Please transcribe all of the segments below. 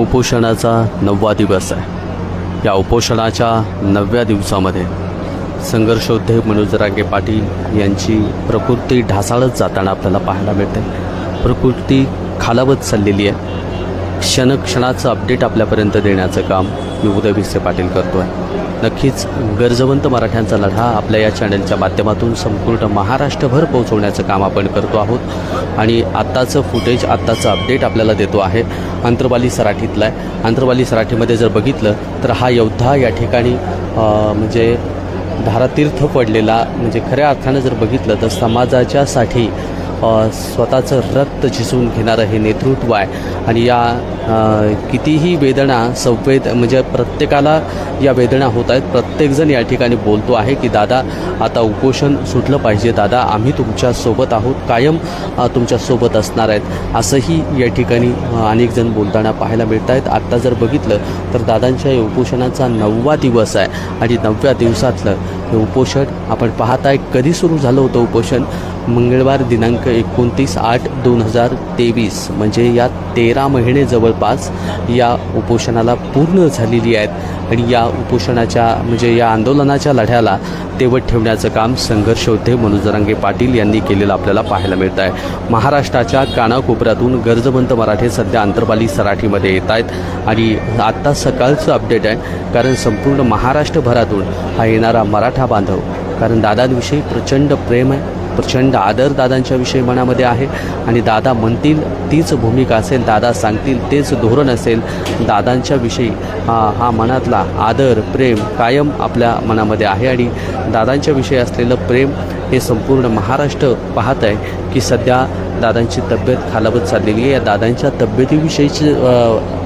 उपोषणाचा नववा दिवस आहे. या उपोषणाच्या नवव्या दिवसामध्ये संघर्षोद्धे मनोज रागे पाटील यांची प्रकृती ढासाळत जाताना आपल्याला पाहायला मिळते. प्रकृती खालावत चाललेली आहे. क्षणक्षणाचं अपडेट आपल्यापर्यंत देण्याचं काम मी उदय भिसे पाटील करतो आहे नक्कीच गरजवंत मराठ्यांचा लढा आपल्या या चॅनलच्या माध्यमातून संपूर्ण महाराष्ट्रभर पोहोचवण्याचं काम आपण करतो आहोत. आणि आत्ताचं फुटेज आत्ताचं अपडेट आपल्याला देतो आहे आंतरवाली सराठीतला आहे. आंतरवाली सराठीमध्ये जर बघितलं तर हा योद्धा या ठिकाणी म्हणजे धारातीर्थ पडलेला म्हणजे खऱ्या अर्थानं जर बघितलं तर समाजाच्यासाठी स्वतःचं रक्त झिसून घेणारं हे नेतृत्व आहे. आणि या कितीही वेदना संवेद म्हणजे प्रत्येकाला या वेदना होत आहेत. प्रत्येकजण या ठिकाणी बोलतो आहे की दादा आता उपोषण सुटलं पाहिजे. दादा आम्ही तुमच्यासोबत आहोत. कायम तुमच्यासोबत असणार आहेत. असंही या ठिकाणी अनेक जण बोलताना पाहायला मिळत आहेत. आत्ता जर बघितलं तर दादांच्या या उपोषणाचा नववा दिवस आहे. आणि नवव्या दिवसातलं हे उपोषण आपण पाहताय. कधी सुरू झालं होतं उपोषण? मंगळवार दिनांक एकोणतीस आठ दोन हजार तेवीस. म्हणजे या तेरा महिने जवळपास या उपोषणाला पूर्ण झालेली आहेत. आणि या उपोषणाच्या म्हणजे या आंदोलनाच्या लढ्याला तेवत ठेवण्याचं काम संघर्ष होते मनोज जरांगे पाटील यांनी केलेलं आपल्याला पाहायला मिळत आहे महाराष्ट्राच्या कानाकोपऱ्यातून गरजवंत मराठे सध्या आंतरपाली सराठीमध्ये येत आहेत आणि आत्ता सकाळचं अपडेट आहे कारण संपूर्ण महाराष्ट्रभरातून हा येणारा मराठा बांधव कारण दादांविषयी प्रचंड प्रेम आहे. प्रचंड आदर दादांच्या विषयी मनामध्ये आहे. आणि दादा म्हणतील तीच भूमिका असेल दादा सांगतील तेच धोरण असेल. दादांच्या विषयी हा हा मनातला आदर प्रेम कायम आपल्या मनामध्ये आहे. आणि दादांच्या विषयी असलेलं प्रेम हे संपूर्ण महाराष्ट्र पाहत आहे की सध्या दादांची तब्येत खालावत चाललेली आहे. या दादांच्या तब्येतीविषयीची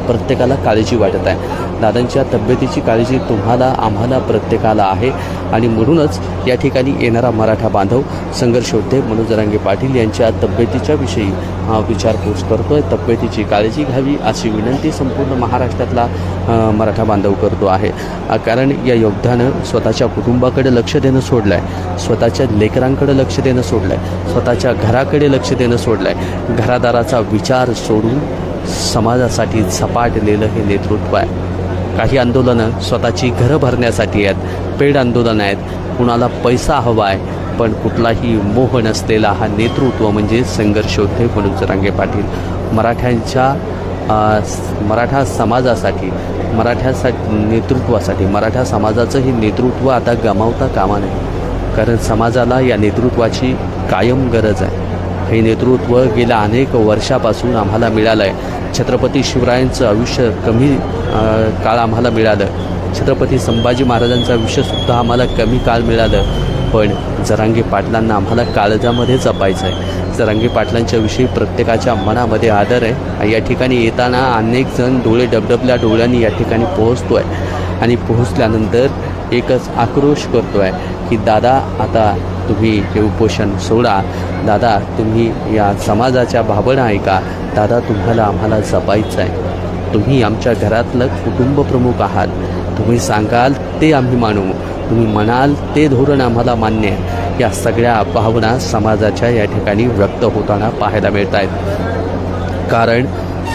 प्रत्येकाला काळजी वाटत आहे. दादांच्या तब्येतीची काळजी तुम्हाला आम्हाला प्रत्येकाला आहे. आणि म्हणूनच या ठिकाणी येणारा मराठा बांधव संघर्ष होते मनोज जरांगे पाटील यांच्या तब्येतीच्या विषयी हा विचारपूस करतोय. तब्येतीची काळजी घ्यावी अशी विनंती संपूर्ण महाराष्ट्रातला मराठा बांधव करतो आहे. कारण या योद्ध्यानं स्वतःच्या कुटुंबाकडे लक्ष देणं सोडलं आहे स्वतःच्या लेख लेकरांकडे लक्ष देणं सोडलं आहे स्वतःच्या घराकडे लक्ष देणं सोडलं आहे घरादाराचा विचार सोडून समाजासाठी झपाटलेलं हे नेतृत्व आहे. काही आंदोलनं स्वतःची घरं भरण्यासाठी आहेत. पेड आंदोलनं आहेत. कुणाला पैसा हवा आहे पण कुठलाही मोह नसलेला हा नेतृत्व म्हणजे संघर्ष होते मनोज रांगे पाटील. मराठ्यांच्या मराठा समाजासाठी मराठ्यासाठी नेतृत्वासाठी मराठा समाजाचं हे नेतृत्व आता गमावता कामा नये. कारण समाजाला या नेतृत्वाची कायम गरज आहे. हे नेतृत्व गेल्या अनेक वर्षापासून आम्हाला मिळालं आहे छत्रपती शिवरायांचं आयुष्य कमी काळ आम्हाला मिळालं. छत्रपती संभाजी महाराजांचं आयुष्यसुद्धा आम्हाला कमी काळ मिळालं. पण जरांगे पाटलांना आम्हाला काळजामध्ये जपायचं आहे. जरांगे पाटलांच्याविषयी प्रत्येकाच्या मनामध्ये आदर आहे आणि या ठिकाणी येताना अनेक जण डोळे डबडबल्या डोळ्यांनी या ठिकाणी पोहोचतो आहे आणि पोहोचल्यानंतर एकच आक्रोश करतो आहे की दादा आता तुम्ही हे उपोषण सोडा. दादा तुम्ही या समाजाच्या भावना ऐका. दादा तुम्हाला आम्हाला जपायचं आहे तुम्ही आमच्या घरातलं कुटुंब प्रमुख आहात. तुम्ही सांगाल ते आम्ही मानू. तुम्ही म्हणाल ते धोरण आम्हाला मान्य आहे. या सगळ्या भावना समाजाच्या या ठिकाणी व्यक्त होताना पाहायला मिळत आहेत कारण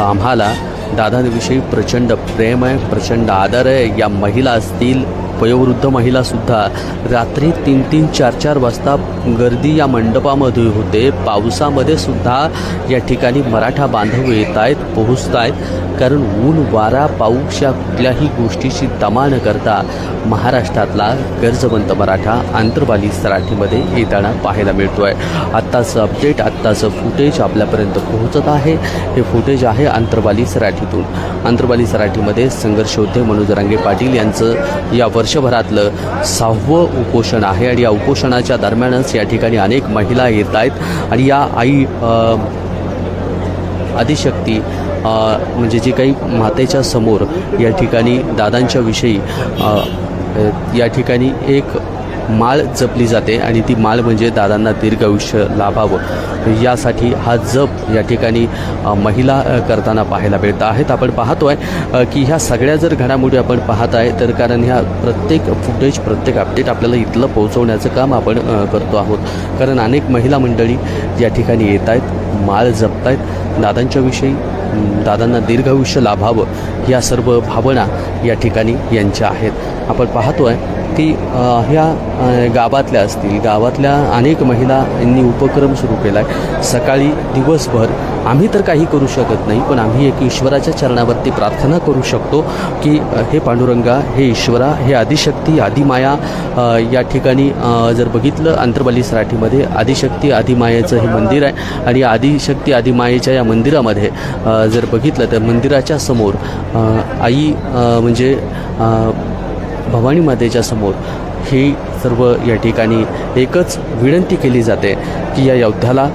आम्हाला दादांविषयी प्रचंड प्रेम आहे प्रचंड आदर आहे. या महिला असतील वयोवृद्ध महिलासुद्धा रात्री तीन तीन चार चार वाजता गर्दी या मंडपामध्ये होते. पावसामध्ये सुद्धा या ठिकाणी मराठा बांधव येत आहेत पोहोचत आहेत. कारण ऊन वारा पाऊस या कुठल्याही गोष्टीची तमा न करता महाराष्ट्रातला गर्जवंत मराठा आंतरवाली सराठीमध्ये येताना पाहायला मिळतो आहे आत्ताचं अपडेट आत्ताचं फुटेज आपल्यापर्यंत पोहोचत आहे. हे फुटेज आहे आंतरवाली सराठीतून. आंतरवाली सराठीमध्ये संघर्ष होते मनोज रांगे पाटील यांचं या वर्षभरातलं सहावं उपोषण आहे आणि या उपोषणाच्या दरम्यानच या ठिकाणी अनेक महिला येत आहेत. आणि या आई आदिशक्ती म्हणजे जी काही मातेच्या समोर या ठिकाणी दादांच्या विषयी या ठिकाणी एक माळ जपली जाते आणि ती माळ म्हणजे दादांना दीर्घ आयुष्य लाभावं. यासाठी हा जप या ठिकाणी महिला करताना पाहायला मिळत आहेत. आपण पाहतो आहे की ह्या सगळ्या जर घडामोडी आपण पाहत आहे तर कारण ह्या प्रत्येक फुटेज प्रत्येक अपडेट आपल्याला इथलं पोहोचवण्याचं काम आपण करतो आहोत. कारण अनेक महिला मंडळी या ठिकाणी येत आहेत माळ जपत आहेत दादांच्याविषयी दादांना दीर्घायुष्य लाभावं या सर्व भावना या ठिकाणी यांच्या आहेत. आपण पाहतो आहे की ह्या गावातल्या असतील गावातल्या अनेक महिलांनी उपक्रम सुरू केला आहे सकाळी दिवसभर आम्ही तर काही करू शकत नाही पण आम्ही एक ईश्वराच्या चरणावरती प्रार्थना करू शकतो की हे पांडुरंगा हे ईश्वरा हे आदिशक्ती आदिमाया या ठिकाणी जर बघितलं आंतरबाली सराठीमध्ये आदिशक्ती आदिमायेचं हे मंदिर आहे आणि आदिशक्ती आदिमायेच्या या मंदिरामध्ये जर बघितलं तर मंदिराच्या समोर आई म्हणजे भवानी मातेच्या समोर ही सर्व या ठिकाणी एकच विनंती केली जाते की या योद्ध्याला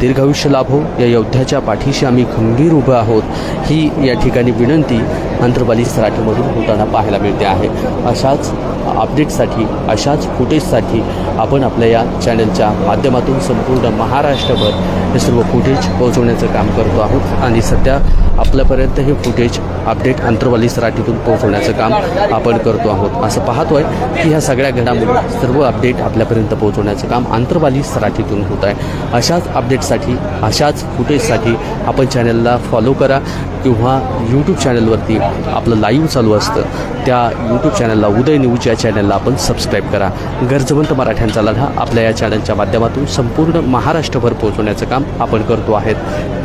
दीर्घायुष्य लाभो हो. या योद्ध्याच्या पाठीशी आम्ही खंबीर उभं आहोत. ही या ठिकाणी विनंती अंतर्बाली सराठीमधून होताना पाहायला मिळते आहे. अशाच अपडेटसाठी अशाच फुटेजसाठी आपण आपल्या या चॅनलच्या माध्यमातून संपूर्ण महाराष्ट्रभर हे सर्व फुटेज पोहोचवण्याचं काम करतो आहोत. आणि सध्या आपल्यापर्यंत हे फुटेज अपडेट अंतर्वाली सराठीतून पोहोचवण्याचं काम आपण करतो आहोत. असं पाहतोय की ह्या सगळ्या घडामोडी सर्व अपडेट आपल्यापर्यंत पोहोचवण्याचं काम अंतर्वाली सराठीतून होत आहे. अशाच अपडेटसाठी अशाच फुटेजसाठी आपण चॅनलला फॉलो करा. किंवा यूट्यूब चॅनलवरती आपलं लाईव्ह चालू असतं. त्या यूट्यूब चॅनलला उदय न्यूज या चॅनलला आपण सबस्क्राईब करा. गरजवंत मराठ्यांचा लढा आपल्या या चॅनलच्या माध्यमातून संपूर्ण महाराष्ट्रभर पोहोचवण्याचं काम आपण करतो आहेत.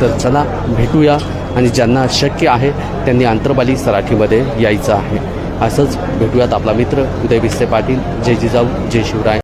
तर चला भेटूया आणि ज्यांना शक्य आहे त्यांनी आंतरबाली सराठीमध्ये यायचं आहे. असंच भेटूयात आपला मित्र उदय बिस्ते पाटील जय जिजाऊ जय शिवराय.